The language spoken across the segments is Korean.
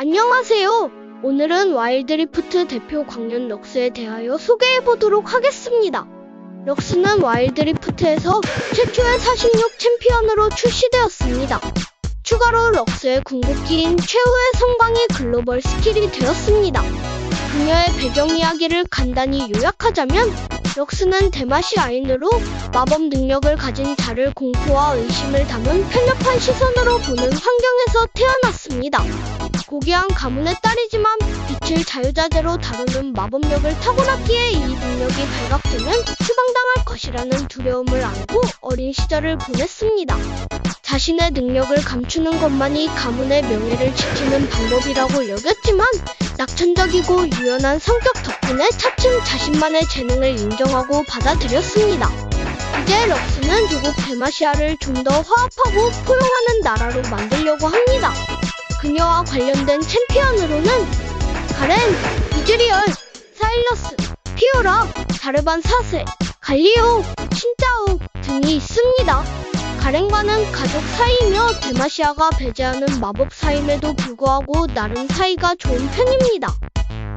안녕하세요. 오늘은 와일드리프트 대표 광년 럭스에 대하여 소개해 보도록 하겠습니다. 럭스는 와일드리프트에서 최초의 46 챔피언으로 출시되었습니다. 추가로 럭스의 궁극기인 최후의 성광이 글로벌 스킬이 되었습니다. 그녀의 배경 이야기를 간단히 요약하자면 럭스는 대마시 아인으로 마법 능력을 가진 자를 공포와 의심을 담은 편협한 시선으로 보는 환경에서 태어났습니다. 고귀한 가문의 딸이지만 빛을 자유자재로 다루는 마법력을 타고났기에 이 능력이 발각되면 추방당할 것이라는 두려움을 안고 어린 시절을 보냈습니다. 자신의 능력을 감추는 것만이 가문의 명예를 지키는 방법이라고 여겼지만 낙천적이고 유연한 성격 덕분에 차츰 자신만의 재능을 인정하고 받아들였습니다. 이제 럭스는 조국 대마시아를 좀 더 화합하고 포용하는 나라로 만들려고 합니다. 그녀와 관련된 챔피언으로는 가렌, 이즈리얼, 사일러스, 피오라, 다르반 4세, 갈리오, 신짜오 등이 있습니다. 가렌과는 가족 사이이며 데마시아가 배제하는 마법 사임에도 불구하고 나름 사이가 좋은 편입니다.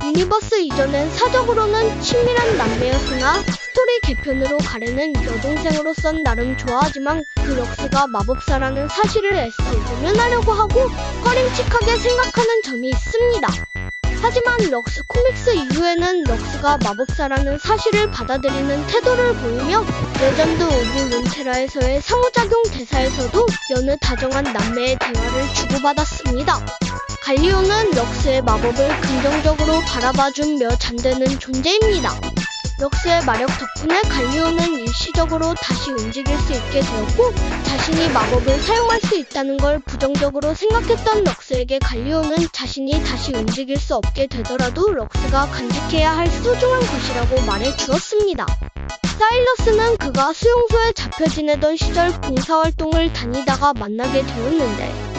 유니버스 이전엔 사적으로는 친밀한 남매였으나 스토리 개편으로 가렌은 여동생으로선 나름 좋아하지만 그 럭스가 마법사라는 사실을 애써 외면하려고 하고 꺼림칙하게 생각하는 점이 있습니다. 하지만 럭스 코믹스 이후에는 럭스가 마법사라는 사실을 받아들이는 태도를 보이며 레전드 오브 룬테라에서의 상호작용 대사에서도 여느 다정한 남매의 대화를 주고받았습니다. 갈리오는 럭스의 마법을 긍정적으로 바라봐주며 잠드는 존재입니다. 럭스의 마력 덕분에 갈리오는 일시적으로 다시 움직일 수 있게 되었고 자신이 마법을 사용할 수 있다는 걸 부정적으로 생각했던 럭스에게 갈리오는 자신이 다시 움직일 수 없게 되더라도 럭스가 간직해야 할 소중한 것이라고 말해 주었습니다. 사일러스는 그가 수용소에 잡혀 지내던 시절 봉사활동을 다니다가 만나게 되었는데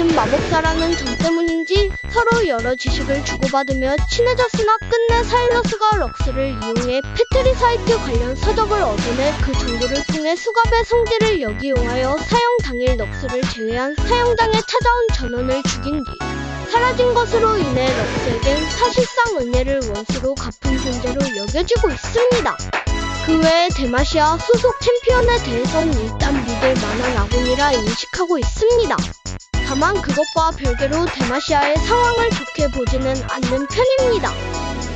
같은 마법사라는 점 때문인지 서로 여러 지식을 주고받으며 친해졌으나 끝내 사일러스가 럭스를 이용해 페트리사이트 관련 서적을 얻어내 그 정보를 통해 수갑의 성질을 역이용하여 사형 당일 럭스를 제외한 사형장에 찾아온 전원을 죽인 뒤 사라진 것으로 인해 럭스에겐 사실상 은혜를 원수로 갚은 존재로 여겨지고 있습니다. 그 외에 데마시아 소속 챔피언에 대해선 일단 믿을 만한 아군이라 인식하고 있습니다. 다만 그것과 별개로 데마시아의 상황을 좋게 보지는 않는 편입니다.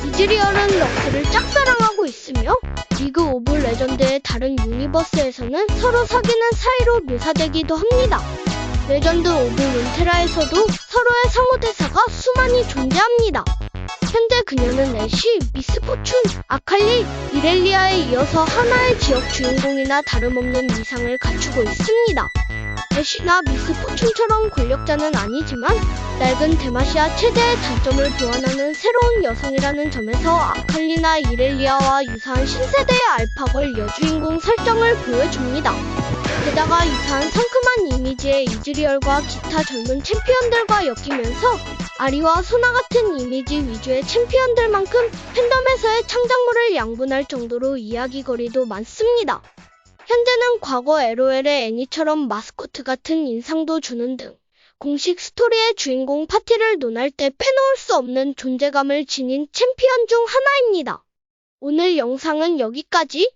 이즈리얼은 럭스를 짝사랑하고 있으며 리그 오브 레전드의 다른 유니버스에서는 서로 사귀는 사이로 묘사되기도 합니다. 레전드 오브 룬테라에서도 서로의 상호대사가 수많이 존재합니다. 현재 그녀는 애쉬, 미스포춘, 아칼리, 이렐리아에 이어서 하나의 지역 주인공이나 다름없는 위상을 갖추고 있습니다. 애쉬나 미스포춘처럼 권력자는 아니지만 낡은 데마시아 최대의 단점을 보완하는 새로운 여성이라는 점에서 아칼리나 이렐리아와 유사한 신세대의 알파걸 여주인공 설정을 보여줍니다. 게다가 유사한 상큼한 이미지의 이즈리얼과 기타 젊은 챔피언들과 엮이면서 아리와 소나 같은 이미지 위주의 챔피언들만큼 팬덤에서의 창작물을 양분할 정도로 이야기거리도 많습니다. 현재는 과거 LOL의 애니처럼 마스코트 같은 인상도 주는 등 공식 스토리의 주인공 파티를 논할 때 빼놓을 수 없는 존재감을 지닌 챔피언 중 하나입니다. 오늘 영상은 여기까지